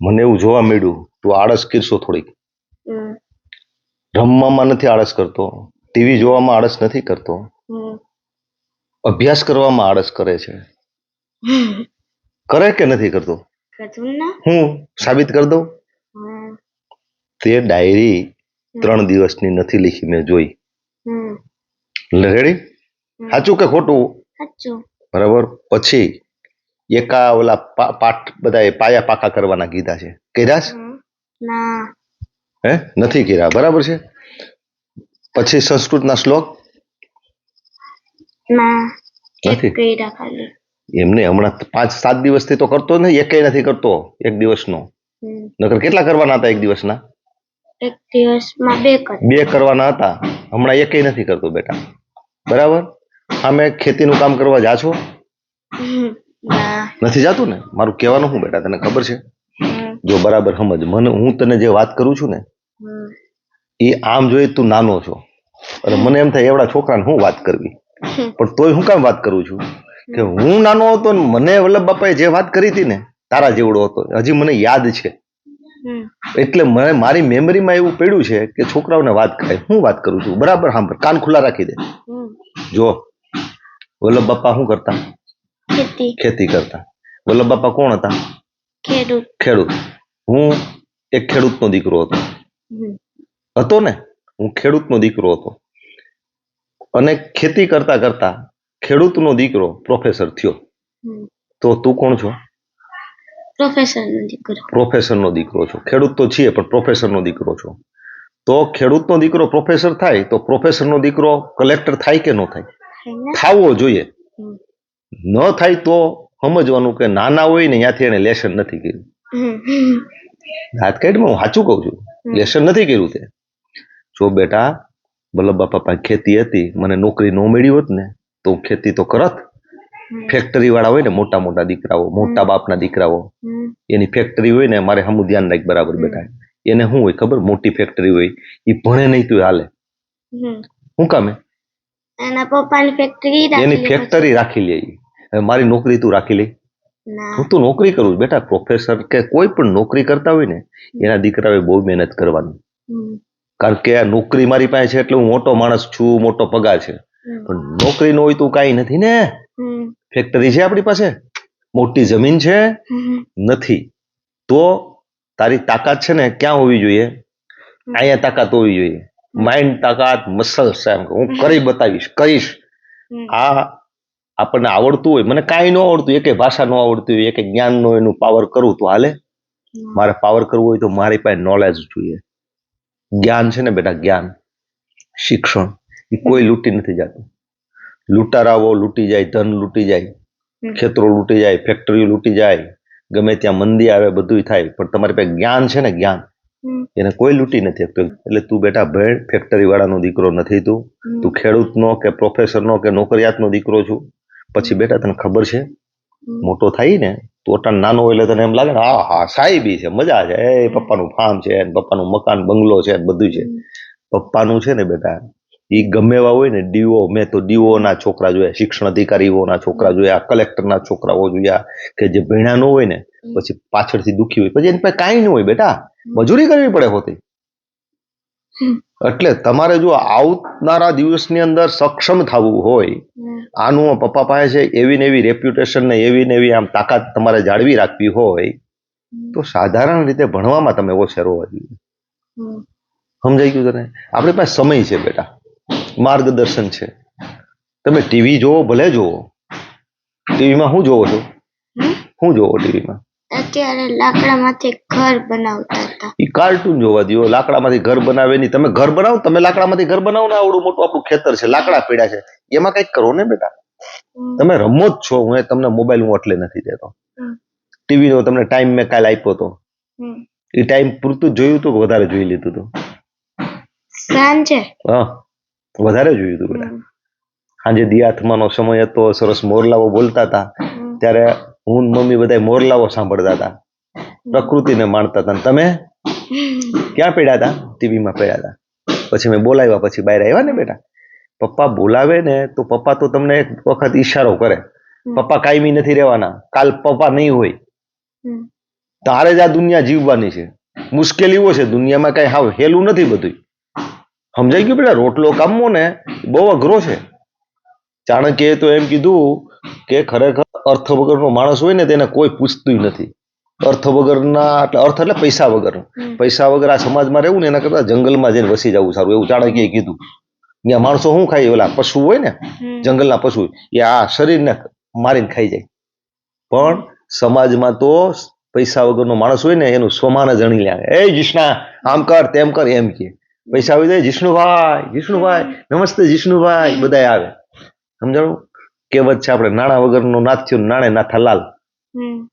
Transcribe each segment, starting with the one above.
મને એવું જોવા મળ્યું તું આળસ કરશો થોડીક. રમવામાં નથી આળસ કરતો ટીવી જોવામાં આળસ નથી કરતો. અભ્યાસ કરવામાં આળસ કરે છે. કરે કે નથી કરતો? કરું હું સાબિત કરી દઉં? તે ડાયરી ત્રણ દિવસની નથી લીખી મેં જોઈ. રેડી સાચું કે ખોટું? બરાબર? પછી એકા ઓલા પાઠ બધા પાયા પાકા કરવાના કીધા છે. કર્યા છે? ના. હે? નથી કર્યા બરાબર છે? પછી સંસ્કૃતના શ્લોક? ના. શ્લોક નથી? કર્યા ખાલી. એમને હમણાં પાંચ સાત દિવસથી તો કરતો ને એકેય નથી કરતો. એક દિવસનો. નકર કેટલા કરવાના હતા એક દિવસના? એક દિવસમાં બે બે કરવાના હતા. હમણાં એકેય નથી કરતો બેટા. બરાબર? સામે ખેતીનું કામ કરવા જા છો નથી જાતું ને? મારું કહેવાનું શું બેટા તને ખબર છે? જો બરાબર સમજ મને હું તને જે વાત કરું છું ને એ આમ જોઈએ તું નાનો છો. અને મને એમ થાય એવડા છોકરાને હું વાત કરવી? પણ તોય હું કામ વાત કરું છું? કે હું નાનો હતો ને મને વલ્લભ બાપાએ જે વાત કરી હતી ને તારા જેવડો હતો. હજી મને યાદ છે. એટલે મને મારી મેમરીમાં એવું પડ્યું છે કે છોકરાઓને વાત કરાય. હું વાત કરું છું? બરાબર હા કાન ખુલ્લા રાખી દે. જો વલ્લભ બાપા શું કરતા? ખેતી. ખેતી કરતા. વલ્લભ બાપા કોણ હતા? ખેડૂત. ખેડૂત. હું એક ખેડૂતનો દીકરો હતો. હતો ને? હું ખેડૂતનો દીકરો હતો. અને ખેતી કરતા કરતા ખેડૂતનો દીકરો પ્રોફેસર થયો. તો તું કોણ છો? પ્રોફેસર નો દીકરો. પ્રોફેસરનો દીકરો છો. ખેડૂત તો છીએ પણ પ્રોફેસરનો દીકરો છો. તો ખેડૂતનો દીકરો પ્રોફેસર થાય તો પ્રોફેસરનો દીકરો કલેક્ટર થાય કે ન થાય? થાવો જોઈએ. ન થાય તો સમજવાનું કે નાના હોય ને ત્યાંથી એને લેસન નથી કર્યું. હાથ કાઢમાં હું સાચું કહું છું. લેસન નથી કર્યું તે. જો બેટા વલ્લભ બાપા પાસે ખેતી હતી મને નોકરી ન મળી હોત ને તો હું ખેતી તો કરત. ફેક્ટરી વાળા હોય ને મોટા મોટા દીકરાઓ મોટા બાપના દીકરાઓ એની ફેક્ટરી હોય ને મારે હમું ધ્યાન રાખ બરાબર બેટા. એને શું હોય ખબર? મોટી ફેક્ટરી હોય એ ભણે નહીં તો હાલે. શું કામે? એના પપ્પાની ફેક્ટરી એની ફેક્ટરી રાખી લે મારી નોકરી તું રાખી લે. હું તો નોકરી કરું છું. બેટા પ્રોફેસર કે કોઈ પણ નોકરી કરતા હોય ને એના દીકરાએ બહુ મહેનત કરવાની. કારણ કે આ નોકરી મારી પાસે છે એટલે હું મોટો માણસ છું મોટો પગાર છે. પણ નોકરી ન હોય તો કાંઈ નથી ને. ફેક્ટરી છે આપણી પાસે? મોટી જમીન છે? નથી. તો તારી તાકાત છે ને ક્યાં હોવી જોઈએ? અહીંયા તાકાત હોવી જોઈએ. માઇન્ડ તાકાત મસલ્સ એમ હું કરી બતાવીશ કહીશ. આ આપણને આવડતું હોય મને કાંઈ ન આવડતું એકે ભાષા ન આવડતી હોય એકે જ્ઞાનનો એનું પાવર કરવું તો હાલે. મારે પાવર કરવું હોય તો મારી પાસે નોલેજ જોઈએ. જ્ઞાન છે ને બેટા જ્ઞાન. શિક્ષણ. એ કોઈ લૂંટી નથી જતું. લૂંટારાઓ લૂંટી જાય ધન લૂંટી જાય ખેતરો લૂંટી જાય ફેક્ટરીઓ લૂંટી જાય ગમે ત્યાં મંદી આવે બધું થાય પણ તમારી પાસે જ્ઞાન છે ને જ્ઞાન. એને કોઈ લૂંટી નથી શકતું. એટલે તું બેટા ભેળ ફેક્ટરી વાળાનો દીકરો નથી તું. તું ખેડૂતનો કે પ્રોફેસરનો કે નોકરિયાતનો દીકરો છું. પછી બેટા તને ખબર છે? મોટો થાય ને તોટણ નાનો હોય એટલે તને એમ લાગે ને હા હા સાહેબી છે મજા છે. એ પપ્પાનું ફાર્મ છે પપ્પાનું મકાન બંગલો છે ને બધું છે. પપ્પાનું છે ને બેટા ઈ ગમે એવા હોય ને ડીઓ મેં તો ડીઓ ના છોકરા જોયા શિક્ષણ અધિકારીઓના છોકરા જોયા કલેક્ટરના છોકરાઓ જોયા કે જે ભણ્યા ન હોય ને પછી પાછળથી દુખી હોય. પછી એની પાસે કાંઈ ન હોય બેટા. મજૂરી કરવી પડે હોતી. એટલે તમારે જો આવનારા દિવસની અંદર સક્ષમ થવું હોય આનું પપ્પા પાસે છે એવી ને એવી રેપ્યુટેશન ને એવી ને એવી આમ તાકાત તમારે જાળવી રાખવી હોય તો સાધારણ રીતે ભણવામાં તમે ઓછેરો હોવા જોઈએ સમજાઈ ગયું તને? આપણી પાસે સમય છે બેટા. માર્ગદર્શન છે. તમે ટીવી જોવો ભલે જોવો. ટીવીમાં શું જોવો છો? શું જોવો ટીવીમાં અત્યારે લાકડામાંથી ઘર બનાવતા એ કાર્ટૂન જોવા દો લાકડામાંથી ઘર બનાવે નહીં. તમે ઘર બનાવો તમે લાકડામાંથી ઘર બનાવો ને આવડું મોટું આપણું ખેતર છે લાકડા પીડા છે. એમાં કંઈક કરો ને બેટા. તમે રમો જ છો હું તમને મોબાઈલ હું એટલે નથી દેતો. ટીવી નો તમને ટાઈમ મેં કાલે આપ્યો હતો એ ટાઈમ પૂરતું જોયું તું વધારે જોઈ લીધું હતું સાંજે? હા વધારે જોયું હતું બેટા. સાંજે સાંજે દિયાથમાનો સમય હતો સરસ મોરલાઓ બોલતા હતા. ત્યારે હું મમ્મી બધા મોરલાઓ સાંભળતા હતા. પ્રકૃતિને માણતા હતા. તમે ક્યાં પડ્યા હતા? ટીવીમાં પડ્યા હતા. પછી મેં બોલાવ્યા પછી બહાર આવ્યા ને બેટા? પપ્પા બોલાવે ને તો પપ્પા તો તમને એક વખત ઈશારો કરે. પપ્પા કાયમી નથી રહેવાના. કાલ પપ્પા નહીં હોય. તારે જ આ દુનિયા જીવવાની છે. મુશ્કેલીઓ છે. દુનિયામાં કઈ હાવ હેલું નથી બધું સમજાઈ ગયું બેટા? રોટલો કામવો ને બહુ અઘરો છે. ચાણક્યએ તો એમ કીધું કે ખરેખર અર્થ વગરનો માણસ હોય ને તેને કોઈ પૂછતું નથી. અર્થ વગરના એટલે અર્થ એટલે પૈસા વગર પૈસા વગર આ સમાજમાં રહેવું ને એના કરતા જંગલમાં જઈને વસી જવું સારું એવું ચાણક્યએ કીધું. ત્યાં માણસો શું ખાય ઓલા પશુ હોય ને જંગલના પશુ એ આ શરીરને મારીને ખાઈ જાય. પણ સમાજમાં તો પૈસા વગરનો માણસ હોય ને એનું સ્વમાન જણી લે. એ જીષ્ણા આમ કર તેમ કર એમ કે. પૈસા આવી જાય જીષ્ણુભાઈ જીષ્ણુભાઈ નમસ્તે જીષ્ણુભાઈ. બધાય આવે. સમજાણું? કહેવત છે આપણે નાણાં વગરનો નાથ્યો થયું નાણે નાથા લાલ.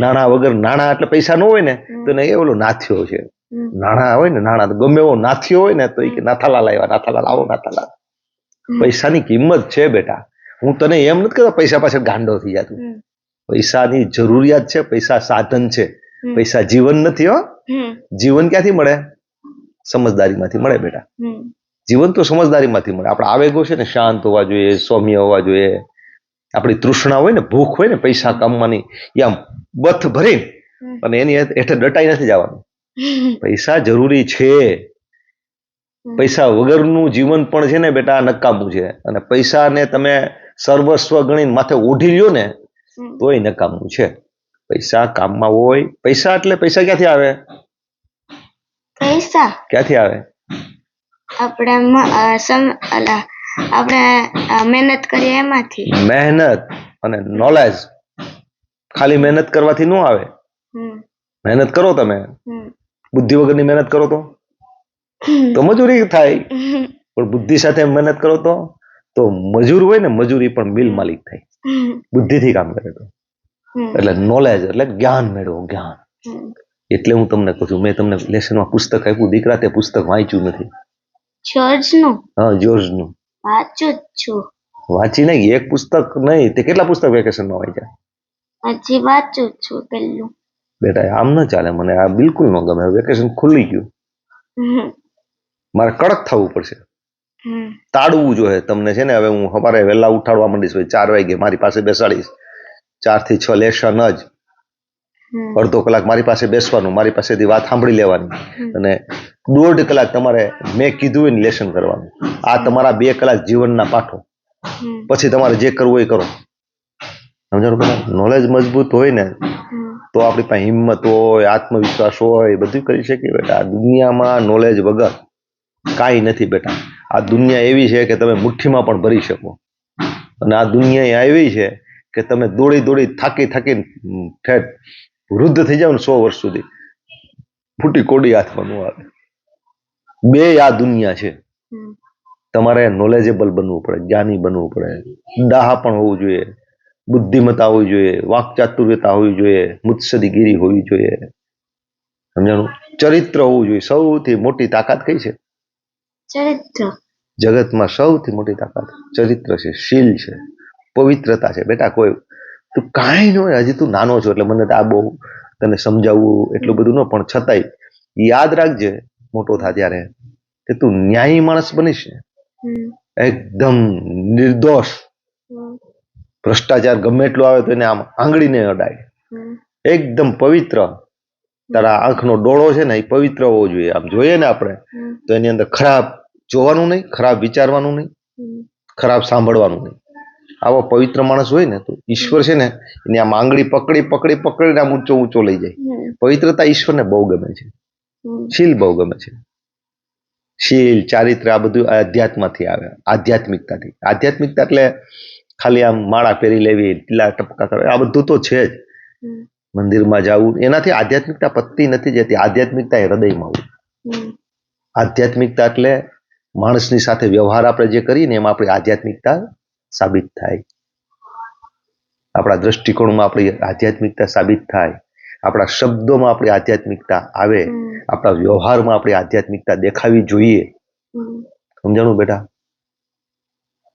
નાણાં વગર નાણા એટલે પૈસા ન હોય ને તો એને એ ઓલો નાથ્યો છે. નાણા હોય ને નાણા ગમે એવો નાથ્યો હોય ને તો એ કે નાથાલાલ આવ્યા નાથાલાલ આવો નાથાલાલ. પૈસાની કિંમત છે બેટા. હું તને એમ નથી કહેતો પૈસા પાછળ ગાંડો થઈ જતું. પૈસાની જરૂરિયાત છે પૈસા સાધન છે. પૈસા જીવન નથી હો. જીવન ક્યાંથી મળે? સમજદારીમાંથી મળે બેટા. જીવન તો સમજદારીમાંથી મળે. આપણા આવેગો છે ને શાંત હોવા જોઈએ સૌમ્ય હોવા જોઈએ. આપણી તૃષ્ણા હોય ને ભૂખ હોય ને પૈસા કમવાની એ આમ બથ ભરીને અને એની હેઠે ડટાઈ નથી જવાનું. પૈસા જરૂરી છે. પૈસા વગરનું જીવન પણ છે ને બેટા નકામું છે. અને પૈસાને તમે સર્વસ્વ ગણીને માથે ઓઢી લ્યો ને તોય નકામું છે. પૈસા કામમાં હોય. પૈસા એટલે પૈસા ક્યાંથી આવે? પૈસા? ક્યાંથી આવે? આપણા આપણે મહેનત કરીએ એમાંથી? મહેનત અને નોલેજ ખાલી મહેનત કરવાથી ન આવે. મહેનત કરો તમે. બુદ્ધિ વગરની મહેનત કરો તો? તો મજૂરી થાય. પણ બુદ્ધિ સાથે મહેનત કરો તો? તો મજૂર હોય ને મજૂરી પણ મિલ માલિક થાય. બુદ્ધિ બુદ્ધિથી કામ કરે તો. એટલે નોલેજ એટલે જ્ઞાન મેળવો જ્ઞાન. એટલે હું તમને કહું છું મેં તમને લેસનમાં પુસ્તક આપ્યું દીકરા તે પુસ્તક વાંચ્યું નથી. જયોર્જનું હા જ્યોર્જનું વાંચું જ છું. વાંચી નહીં એક પુસ્તક નહીં તે કેટલા પુસ્તક વેકેશનમાં વાંચ્યા? હજી વાંચું જ છું પેલું. બેટા આમ ન ચાલે મને આ બિલકુલ ન ગમે વેકેશન ખુલ્લી ગયું. મારે કડક થવું પડશે. તાળવું તાડવું જોઈએ તમને છે ને હવે હું સવારે વહેલા ઉઠાડવા માંડીશ ભાઈ ચાર વાગે મારી પાસે બેસાડીશ. ચારથી છ લેશન જ. અડધો કલાક મારી પાસે બેસવાનું મારી પાસેથી વાત સાંભળી લેવાની અને દોઢ કલાક તમારે મેં કીધું એને લેસન કરવાનું. આ તમારા બે કલાક જીવનના પાઠો. પછી તમારે જે કરવું એ કરો. સમજાણું બધા? નોલેજ મજબૂત હોય ને તો આપણી પાસે હિંમત હોય આત્મવિશ્વાસ હોય બધું કરી શકીએ બેટા. આ દુનિયામાં નોલેજ વગર કાંઈ નથી બેટા. આ દુનિયા એવી છે કે તમે મુઠ્ઠીમાં પણ ભરી શકો. અને આ દુનિયા એવી છે કે તમે દોડી દોડી થાકી થાકી ઠેઠ વૃદ્ધ થઈ જાવ ને સો વર્ષ સુધી ફૂટી કોડી હાથમાં ન આવે. બે આ દુનિયા છે. તમારે નોલેજેબલ બનવું પડે જ્ઞાની બનવું પડે. દાહ પણ હોવું જોઈએ બુદ્ધિમત્તા હોવી જોઈએ વાકચાતુર્યતા હોવી જોઈએ મુત્સદીગીરી હોવી જોઈએ. સમજાણું? ચરિત્ર હોવું જોઈએ. સૌથી મોટી તાકાત કઈ છે? ચરિત્ર. જગતમાં સૌથી મોટી તાકાત ચરિત્ર છે શીલ છે પવિત્રતા છે. બેટા કોઈ તું કાંઈ ન હોય હજી તું નાનો છો એટલે મને આ બહુ તને સમજાવવું એટલું બધું ન પણ છતાંય યાદ રાખજે મોટો થા ત્યારે કે તું ન્યાયી માણસ બનીશ એકદમ નિર્દોષ. ભ્રષ્ટાચાર ગમે એટલો આવે તો એને આમ આંગળીને અડાય. એકદમ પવિત્ર. તારા આંખનો ડોળો છે ને એ પવિત્ર હોવો જોઈએ. આમ જોઈએ ને આપણે તો એની અંદર ખરાબ જોવાનું નહીં ખરાબ વિચારવાનું નહીં ખરાબ સાંભળવાનું નહીં. આવો પવિત્ર માણસ હોય ને તો ઈશ્વર છે ને એની આમ આંગળી પકડી પકડી પકડીને આમ ઊંચો ઊંચો લઈ જાય. પવિત્રતા ઈશ્વરને બહુ ગમે છે. શીલ બહુ ગમે છે. શીલ ચારિત્ર આ બધું અધ્યાત્મથી આવે આધ્યાત્મિકતાથી. આધ્યાત્મિકતા એટલે ખાલી આમ માળા પહેરી લેવી ટીલા ટપકા કરવા આ બધું તો છે જ. મંદિરમાં જવું એનાથી આધ્યાત્મિકતા પતતી નથી જતી આધ્યાત્મિકતા એ હૃદયમાં આવું આધ્યાત્મિકતા એટલે માણસની સાથે વ્યવહાર આપણે જે કરીએ ને એમાં આપણી આધ્યાત્મિકતા સાબિત થાય. આપણા દ્રષ્ટિકોણમાં આપણી આધ્યાત્મિકતા સાબિત થાય. આપણા શબ્દોમાં આપણી આધ્યાત્મિકતા આવે. આપણા વ્યવહારમાં આપણી આધ્યાત્મિકતા દેખાવી જોઈએ. સમજાણું બેટા?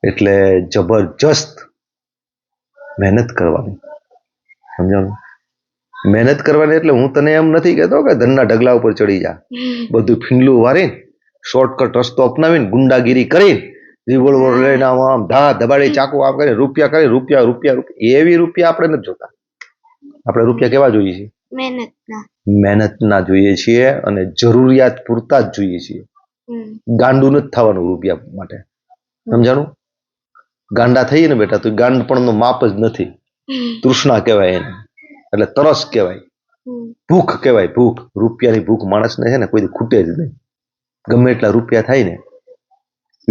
એટલે જબરજસ્ત મહેનત કરવાની. સમજાણું? મહેનત કરવાની એટલે હું તને એમ નથી કહેતો કે ધનના ઢગલા ઉપર ચડી જા. બધું ફીંડલું વારીને શોર્ટકટ રસ્તો અપનાવીને ગુંડાગીરી કરીને રિવોલ્વર લઈને આમ આમ ધા ધબાડી ચાકુ આમ કરીને રૂપિયા કરીને રૂપિયા રૂપિયા રૂપિયા. એવી રૂપિયા આપણે નથી જોતા. આપણે રૂપિયા કેવા જોઈએ છીએ? મહેનતના મહેનતના જોઈએ છીએ અને જરૂરિયાત પૂરતા જ જોઈએ છીએ. ગાંડું નથી થવાનું રૂપિયા માટે. સમજાણું? ગાંડા થઈએ ને બેટા તો ગાંડપણનું માપ જ નથી. તૃષ્ણા કહેવાય એને. એટલે તરસ કહેવાય. ભૂખ કહેવાય ભૂખ. રૂપિયાની ભૂખ માણસને છે ને કોઈ ખૂટે જ નહીં. ગમે એટલા રૂપિયા થાય ને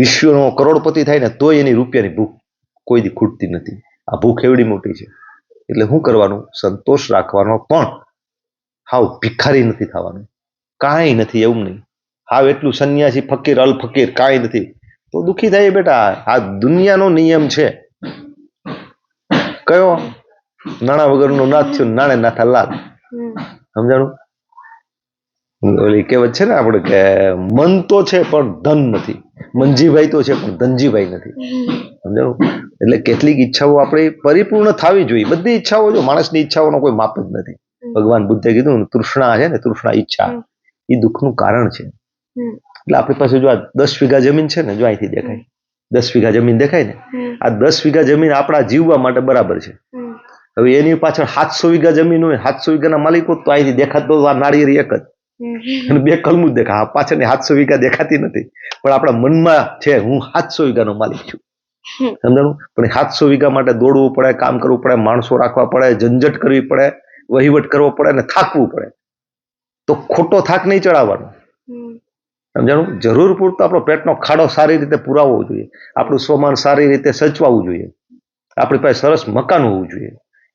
વિશ્વનો કરોડપતિ થાય ને તોય એની રૂપિયાની ભૂખ કોઈ દી ખૂટતી નથી. આ ભૂખ એવડી મોટી છે. એટલે શું કરવાનું? સંતોષ રાખવાનો પણ. હાવ ભિખારી નથી થવાનું. કાંઈ નથી એવું નહીં. હાવ એટલું સંન્યાસી ફકીર અલ ફકીર કાંઈ નથી. તો દુઃખી થાય બેટા. આ દુનિયાનો નિયમ છે. કયો? નાણાં વગરનો નાથ થયો નાણે નાથા લાલ સમજાણું? ઓલી કહેવત છે ને આપણે કે મન તો છે પણ ધન નથી. મનજીભાઈ તો છે પણ ધનજીભાઈ નથી. સમજાણું? એટલે કેટલીક ઈચ્છાઓ આપણે પરિપૂર્ણ થવી જોઈએ. બધી ઈચ્છાઓ જો માણસની ઈચ્છાઓનો કોઈ માપ જ નથી. ભગવાન બુદ્ધે કીધું તૃષ્ણા છે ને તૃષ્ણા ઈચ્છા. એ દુઃખનું કારણ છે. એટલે આપણી પાસે જો આ દસ વીઘા જમીન છે ને જો અહીંથી દેખાય. દસ વીઘા જમીન દેખાય ને આ દસ વીઘા જમીન આપણા જીવવા માટે બરાબર છે. હવે એની પાછળ સાતસો વીઘા જમીન હોય સાતસો વીઘાના માલિકો તો અહીંથી દેખાતો આ નાળિયેર એક જ. અને બે કલમું જ દેખા પાછળની સાતસો વીઘા દેખાતી નથી. પણ આપણા મનમાં છે હું સાતસો વીઘાનો માલિક છું. સમજાણું? પણ સાતસો વીઘા માટે દોડવું પડે કામ કરવું પડે માણસો રાખવા પડે ઝંઝટ કરવી પડે વહીવટ કરવો પડે અને થાકવું પડે. તો ખોટો થાક નહીં ચડાવવાનો. સમજાણું? જરૂર પૂરતો આપણો પેટનો ખાડો સારી રીતે પુરાવવો જોઈએ. આપણું સ્વમાન સારી રીતે સચવાવું જોઈએ. આપણી પાસે સરસ મકાન હોવું જોઈએ.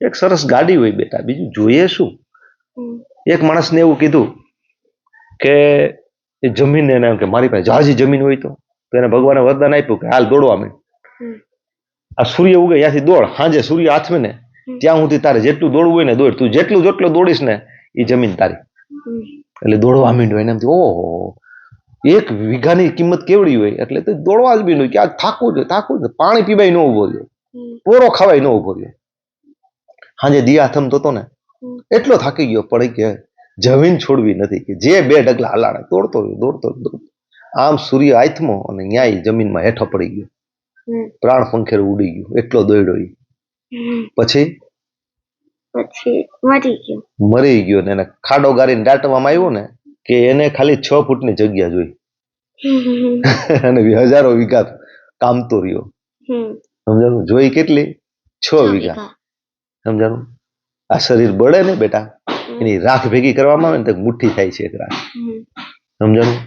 એક સરસ ગાડી હોય બેટા. બીજું જોઈએ શું? એક માણસને એવું કીધું કે એ જમીન એને એમ કે મારી પાસે જહાજી જમીન હોય તો. એને ભગવાને વરદાન આપ્યું કે હાલ દોડવા મેં આ સૂર્ય ઉગે ત્યાંથી દોડ. સાંજે સૂર્ય હાથમે ને ત્યાં સુધી તારે જેટલું દોડવું હોય ને દોડ. તું જેટલું જેટલું દોડીશ ને એ જમીન તારી. એટલે દોડવા માંડ્યો એને એમથી ઓહો. એક વીઘાની કિંમત કેવડી હોય? એટલે તો દોડવા જ બી નહીં કે આ થાકવું જોઈએ થાકવું જોઈએ પાણી પીવાય ન ઊભો રહ્યો. પોરો ખવાય ન ઊભો રહ્યો. સાંજે દિયા થમતો હતો ને એટલો થાકી ગયો પણ કે જમીન છોડવી નથી કે જે બે ડગલા હલાણે દોડતો રહ્યો દોડતો દોડતો આમ સૂર્ય આથમો અને ન્યાય જમીનમાં હેઠો પડી ગયો. પ્રાણ પંખેર ઉડી ગયો એટલો દોડ્યો. પછી? પછી મરી ગયો. મરી ગયો ને એને ખાડો ગારીને દાટવામાં આવ્યો ને કે એને ખાલી છ ફૂટની જગ્યા જોઈ. અને હજારો વીઘા કામતો રહ્યો. સમજાણું? જોઈ કેટલી? છ વીઘા. સમજાણું? આ શરીર બળે ને બેટા? એની રાખ ભેગી કરવામાં આવે ને તો મુઠ્ઠી થાય છે એક રાખ. સમજાણું?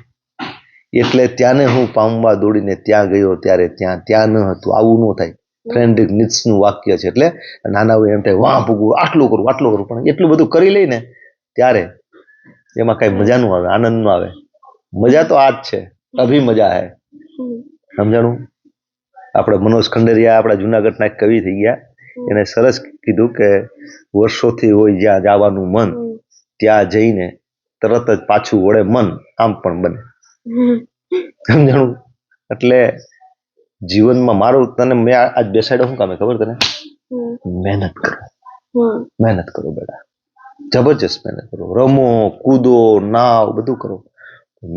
એટલે ત્યાંને હું પામવા દોડીને ત્યાં ગયો ત્યારે ત્યાં ત્યાં ન હતું આવું ન થાય. ફ્રેન્ડ્રિક નિટ્સનું વાક્ય છે એટલે નાના હોય એમ થાય વાહ ભૂગવું આટલું કરું આટલું કરું. પણ એટલું બધું કરી લઈને ત્યારે એમાં કઈ મજા નું આવે આનંદ નો આવે. મજા તો આ જ છે અભી મજા હે. સમજાણું? આપણે મનોજ ખંડેરિયા આપણા જુનાગઢના એક કવિ થઈ ગયા. એને સરસ કીધું કે વર્ષોથી હોય જ્યાં જવાનું મન ત્યાં જઈને તરત જ પાછું વળે મન આમ પણ બને. સમજાણું? એટલે જીવનમાં મારું તને મેં આજ બેસાડ્યો શું કામે ખબર તને? મહેનત કરો. મહેનત કરો બેટા. જબરજસ્ત મહેનત કરો. રમો કૂદો નાવ બધું કરો.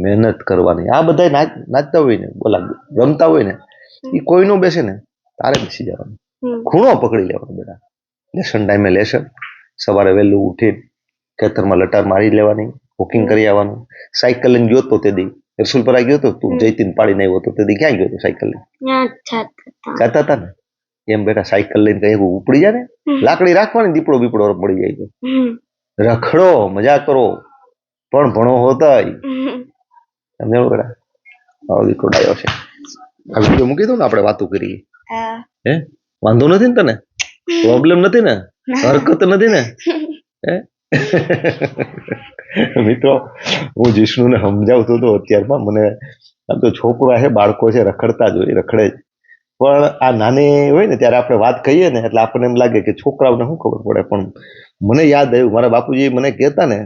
મહેનત કરવાની. આ બધા નાચતા હોય ને બોલા રમતા હોય ને એ કોઈનું બેસે ને તારે બેસી જવાનું. ખૂણો પકડી લેવાનો બેટા. લેસન ટાઈમે લેસન સવારે વહેલું ઉઠી ખેતરમાં લટાર મારી લેવાની વોકિંગ કરી આવવાનું. સાયકલ લઈને ગયો તો તે દી. રસુલપરા ગયો તો? તું જયતીન પાડીને આવ્યો તો તે દી ક્યાં ગયો તો સાયકલ લઈને જતા હતા. ને? એમ બેટા સાયકલ લઈને કઈ ઉપડી જાય ને? લાકડી રાખવાની દીપડો બીપડો પડી જાય તો. રખડો મજા કરો. પણ ભણો હોતા સમજાણું બેટા? દીકરો ડાયો છે. આ વીડિયો મૂકી દઉં ને આપણે વાતો કરીએ. હે? વાંધો નથી ને તને? પ્રોબ્લેમ નથી ને? હરકત નથી ને? મિત્રો હું જીષ્ણુને સમજાવતો હતો અત્યારમાં. મને આમ તો છોકરા છે બાળકો છે રખડતા જ હોય રખડે જ. પણ આ નાની હોય ને ત્યારે આપણે વાત કહીએ ને એટલે આપણને એમ લાગે કે છોકરાઓને શું ખબર પડે? પણ મને યાદ આવ્યું મારા બાપુજી મને કહેતા ને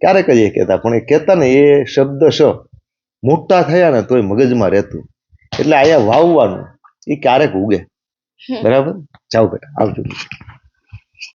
ક્યારેક જ એ કહેતા? પણ એ કહેતા ને એ શબ્દ શ મોટા થયા ને તોય મગજમાં રહેતું. એટલે અહીંયા વાવવાનું એ ક્યારેક ઉગે. બરાબર? જાઓ બેટા આવજો.